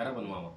கரபன் மாமா.